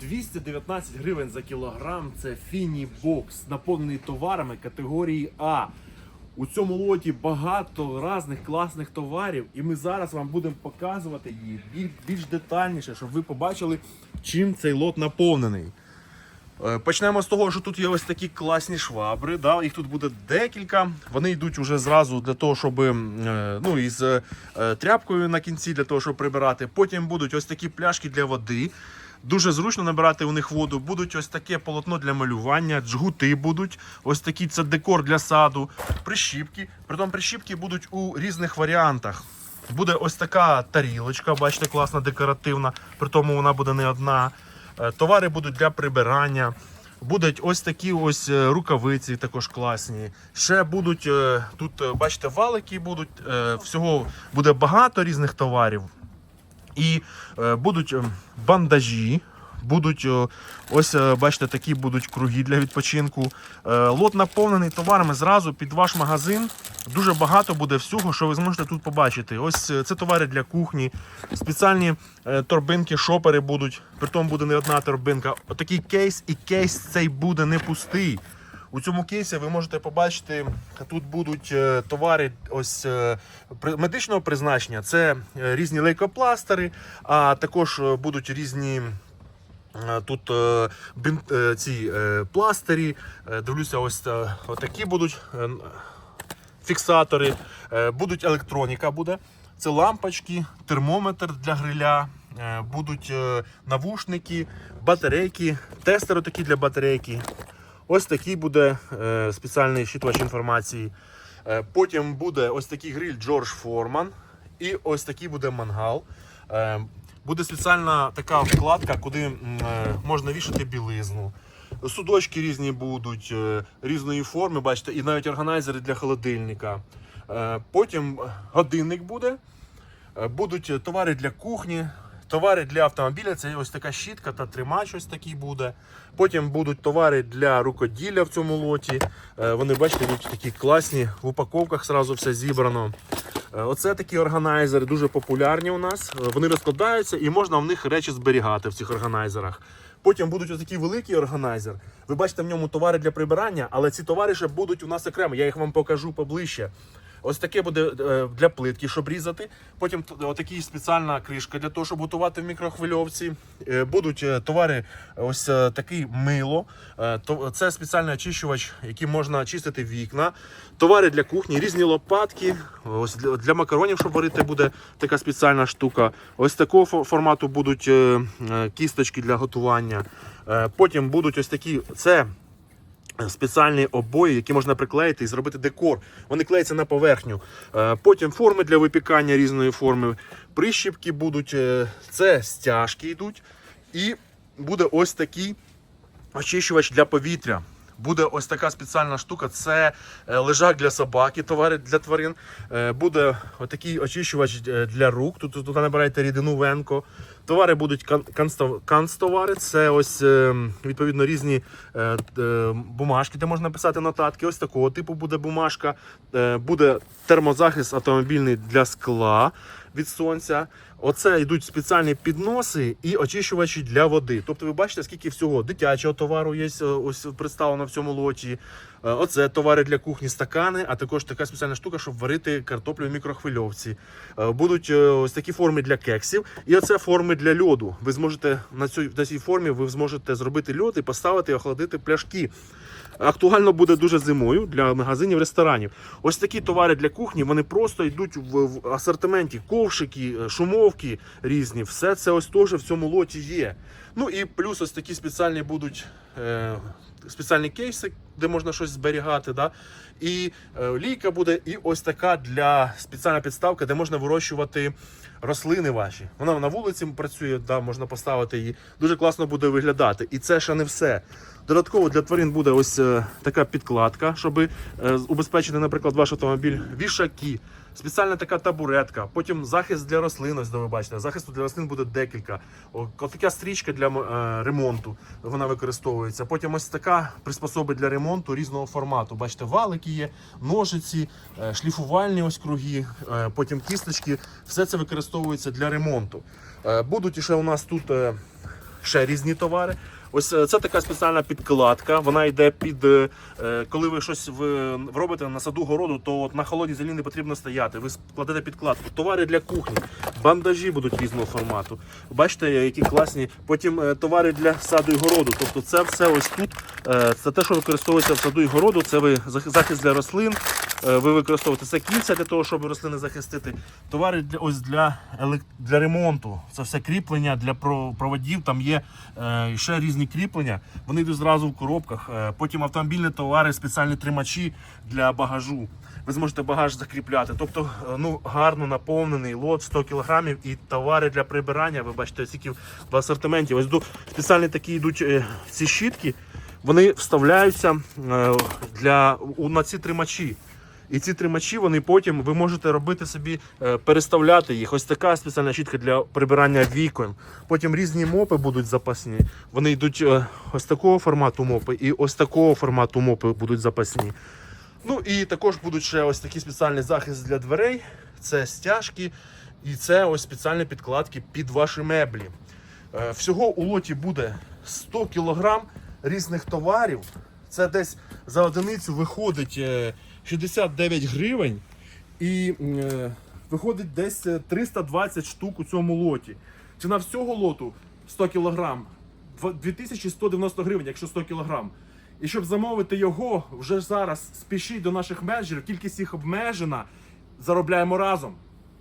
219 гривень за кілограм. Це фіні-бокс, наповнений товарами категорії А. У цьому лоті багато різних класних товарів, і ми зараз вам будемо показувати її більш детальніше, щоб ви побачили, чим цей лот наповнений. Е, Почнемо з того, що тут є ось такі класні швабри. Да? Їх тут буде декілька. Вони йдуть уже зразу для того, щоб е, ну, із е, тряпкою на кінці, для того, щоб прибирати. Потім будуть ось такі пляшки для води. Дуже зручно набирати у них воду. Будуть ось таке полотно для малювання, джгути будуть, ось такий це декор для саду, прищіпки. Притом прищіпки будуть у різних варіантах. Буде ось така тарілочка, бачите, класна, декоративна, при тому вона буде не одна. Е, Товари будуть для прибирання. Будуть ось такі ось е, рукавиці, також класні. Ще будуть е, тут, бачите, валики будуть. Всього буде багато різних товарів. І е, будуть е, бандажі, будуть е, ось, бачите, такі будуть круги для відпочинку. Лот наповнений товарами зразу під ваш магазин. Дуже багато буде всього, що ви зможете тут побачити. Ось це товари для кухні, спеціальні торбинки, шопери будуть. Притом буде не одна торбинка. Отакий кейс, і кейс цей буде не пустий. У цьому кейсі ви можете побачити, тут будуть е, товари ось е, медичного призначення. Це е, різні лейкопластери, а також будуть різні. Тут бін, ці пластирі, дивлюся, ось отакі будуть фіксатори, будуть електроніка буде. Це лампочки, термометр для гриля, будуть навушники, батарейки, тестери такі для батарейки. Ось такий буде е, спеціальний щитувач інформації. Е, потім буде ось такий гриль Джордж Форман. І ось такий буде мангал. Е, буде спеціальна така вкладка, куди можна вішати білизну. Судочки різні будуть, різної форми, бачите, і навіть органайзери для холодильника. Потім годинник буде. Будуть товари для кухні, товари для автомобіля. Це ось така щітка та тримач ось такий буде. Потім будуть товари для рукоділля в цьому лоті. Е, Вони, бачите, будуть такі класні, в упаковках зразу все зібрано. Е, Оце такі органайзери дуже популярні у нас. Е, Вони розкладаються і можна в них речі зберігати в цих органайзерах. Потім будуть ось такий великий органайзер. Ви бачите в ньому товари для прибирання, але ці товари ще будуть у нас окремо. Я їх вам покажу поближче. Ось таке буде е, для плитки, щоб різати. Потім отакі спеціальна кришка для того, щоб готувати в мікрохвильовці. Е, Будуть е, товари, ось е, такий мило. Це спеціальний очищувач, яким можна очистити вікна. Товари для кухні, різні лопатки. Ось для, макаронів, щоб варити, буде така спеціальна штука. Ось такого формату будуть кісточки для готування. Потім будуть ось такі. Це спеціальні обої, які можна приклеїти і зробити декор. Вони клеяться на поверхню. Е, Потім форми для випікання різної форми. Прищіпки будуть, е, це стяжки йдуть. І буде ось такий очищувач для повітря. Буде ось така спеціальна штука. Це е, лежак для собаки, товари для тварин. Буде отакий очищувач для рук. Тут, тут набираєте рідину венко. Товари будуть канцтовари. Це ось е, відповідно різні е, е, бумажки, де можна писати нотатки. Ось такого типу буде бумажка. Буде термозахист автомобільний для скла від сонця. Оце йдуть спеціальні підноси і очищувачі для води. Тобто ви бачите, скільки всього дитячого товару є ось представлено в цьому лоті. Оце товари для кухні, стакани, а також така спеціальна штука, щоб варити картоплю в мікрохвильовці. Будуть ось такі форми для кексів, і оце форми для льоду. Ви зможете на цій, на цій формі ви зможете зробити льод і поставити і охолодити пляшки. Актуально буде дуже зимою для магазинів, ресторанів. Ось такі товари для кухні, вони просто йдуть в, в асортименті. Ковшики, е, шумовки різні. Все це ось теж в цьому лоті є. Ну і плюс ось такі спеціальні будуть е, спеціальні кейси, де можна щось зберігати. Да? І е, лійка буде, і ось така для спеціальна підставка, де можна вирощувати рослини ваші. Вона на вулиці працює, да, можна поставити її. Дуже класно буде виглядати. І це ще не все. Додатково для тварин буде ось е, така підкладка, щоб е, убезпечити, наприклад, ваш автомобіль, вішаки, спеціальна така табуретка, потім захист для рослин, ось де ви бачите. Захисту для рослин буде декілька. Ось така стрічка для ремонту вона використовується. Потім ось така приспособи для ремонту різного формату. Бачите, валики є, ножиці, е, шліфувальні ось круги, е, потім кісточки. Все це використовується для ремонту. Е, Будуть ще у нас тут. Ще різні товари. Ось е, це така спеціальна підкладка. Вона йде під е, е, коли ви щось робите на саду городу, то от на холодній землі не потрібно стояти. Ви складете підкладку. Товари для кухні, бандажі будуть різного формату. Бачите, які класні. Потім товари для саду і городу. Тобто, це все ось тут. Це те, що використовується в саду і городу. Це ви захист для рослин. Е, Ви використовуєте це кільця для того, щоб рослини захистити. Товари для ось для для ремонту. Це все кріплення для проводів. Там є е, ще різні кріплення. Вони йдуть зразу в коробках. Е, Потім автомобільні товари, спеціальні тримачі для багажу. Ви зможете багаж закріпляти. Тобто, ну гарно наповнений лот 100 кг і товари для прибирання. Ви бачите, скільки в асортименті. Ось спеціальні такі йдуть ці щітки. Вони вставляються для на ці тримачі. І ці тримачі вони потім ви можете робити собі, е, переставляти їх. Ось така спеціальна щітка для прибирання вікон. Потім різні мопи будуть запасні. Вони йдуть е, ось такого формату мопи і ось такого формату мопи будуть запасні. Ну і також будуть ще ось такий спеціальний захист для дверей. Це стяжки і це ось спеціальні підкладки під ваші меблі. Е, Всього у лоті буде 100 кг різних товарів. Це десь за одиницю виходить е, 69 гривень. І е, виходить десь е, 320 штук у цьому лоті. Ціна всього лоту 100 кг 2190 гривень, якщо 100 кг. І щоб замовити його, вже зараз спішіть до наших менеджерів, кількість їх обмежена. Заробляємо разом.